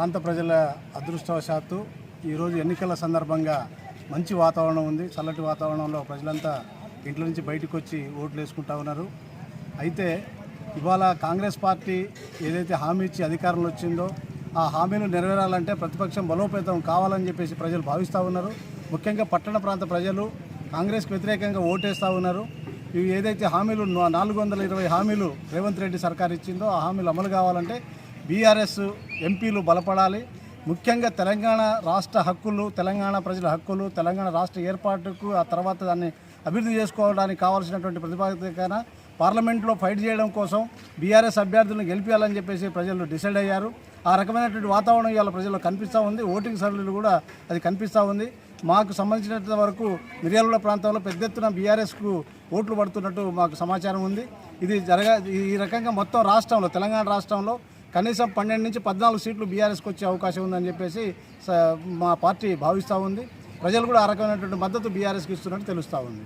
ప్రాంత ప్రజల అదృష్టవశాత్తు ఈరోజు ఎన్నికల సందర్భంగా మంచి వాతావరణం ఉంది. చల్లటి వాతావరణంలో ప్రజలంతా ఇంట్లో నుంచి బయటకు వచ్చి ఓట్లు వేసుకుంటా ఉన్నారు. అయితే ఇవాళ కాంగ్రెస్ పార్టీ ఏదైతే హామీ ఇచ్చి అధికారంలో వచ్చిందో ఆ హామీలు నెరవేరాలంటే ప్రతిపక్షం బలోపేతం కావాలని చెప్పేసి ప్రజలు భావిస్తూ ఉన్నారు. ముఖ్యంగా పట్టణ ప్రాంత ప్రజలు కాంగ్రెస్కి వ్యతిరేకంగా ఓటేస్తూ ఉన్నారు. ఇవి ఏదైతే హామీలు నాలుగు వందల ఇరవై హామీలు రేవంత్ రెడ్డి సర్కార్ ఇచ్చిందో ఆ హామీలు అమలు కావాలంటే బీఆర్ఎస్ ఎంపీలు బలపడాలి. ముఖ్యంగా తెలంగాణ రాష్ట్ర హక్కులు తెలంగాణ ప్రజల హక్కులు తెలంగాణ రాష్ట్ర ఏర్పాటుకు ఆ తర్వాత దాన్ని అభివృద్ధి చేసుకోవడానికి కావాల్సినటువంటి ప్రతిపాదన పార్లమెంట్లో ఫైట్ చేయడం కోసం బీఆర్ఎస్ అభ్యర్థులను గెలిపించాలని చెప్పేసి ప్రజలు డిసైడ్ అయ్యారు. ఆ రకమైనటువంటి వాతావరణం ఇవాళ ప్రజల్లో కనిపిస్తూ ఉంది. ఓటింగ్ సర్వీలు కూడా అది కనిపిస్తూ ఉంది. మాకు సంబంధించినంత వరకు మిర్యాలగూడ ప్రాంతంలో పెద్ద ఎత్తున బీఆర్ఎస్కు ఓట్లు పడుతున్నట్టు మాకు సమాచారం ఉంది. ఇది జరగ ఈ రకంగా మొత్తం రాష్ట్రంలో తెలంగాణ రాష్ట్రంలో కనీసం పన్నెండు నుంచి పద్నాలుగు సీట్లు బీఆర్ఎస్కి వచ్చే అవకాశం ఉందని చెప్పేసి స- మా పార్టీ భావిస్తూ ఉంది. ప్రజలు కూడా ఆ రకమైనటువంటి మద్దతు బీఆర్ఎస్కి ఇస్తున్నట్టు తెలుస్తూ ఉంది.